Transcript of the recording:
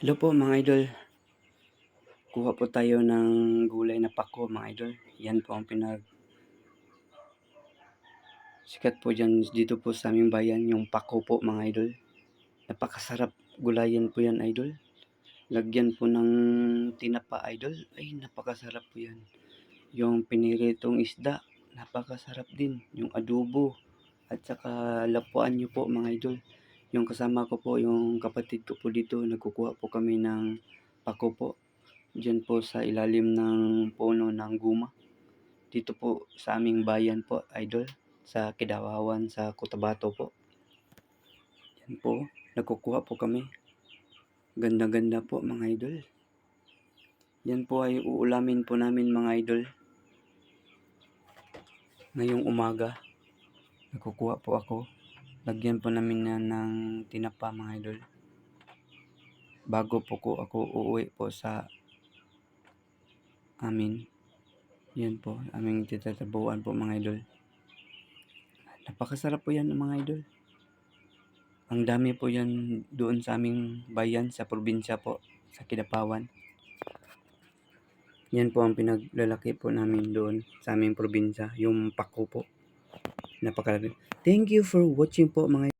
Hello po mga idol. Kuha po tayo ng gulay na pako mga idol. Yan po ang pinag sikat po dyan dito po sa aming bayan yung pako po mga idol. Napakasarap gulayan po yan idol. Lagyan po ng tinapa idol. Ay napakasarap po yan. Yung piniritong isda. Napakasarap din. Yung adobo. At saka lapuan nyo po mga idol. Yung kasama ko po, yung kapatid ko po dito, nagkukuha po kami ng pako po. Diyan po sa ilalim ng puno ng guma. Dito po sa aming bayan po, idol. Sa Kidawawan, sa Cotabato po. Yan po, nagkukuha po kami. Ganda-ganda po mga idol. Yan po ay uulamin po namin mga idol. Ngayong umaga, nagkukuha po ako. Lagyan po namin na ng tinapa mga idol. Bago po ko ako uuwi po sa amin. Yan po, aming titatabuan po mga idol. Napakasarap po yan mga idol. Ang dami po yan doon sa aming bayan, sa probinsya po, sa Kidapawan. Yan po ang pinaglalaki po namin doon sa aming probinsya, yung pako po. Napakalaki. Thank you for watching po mga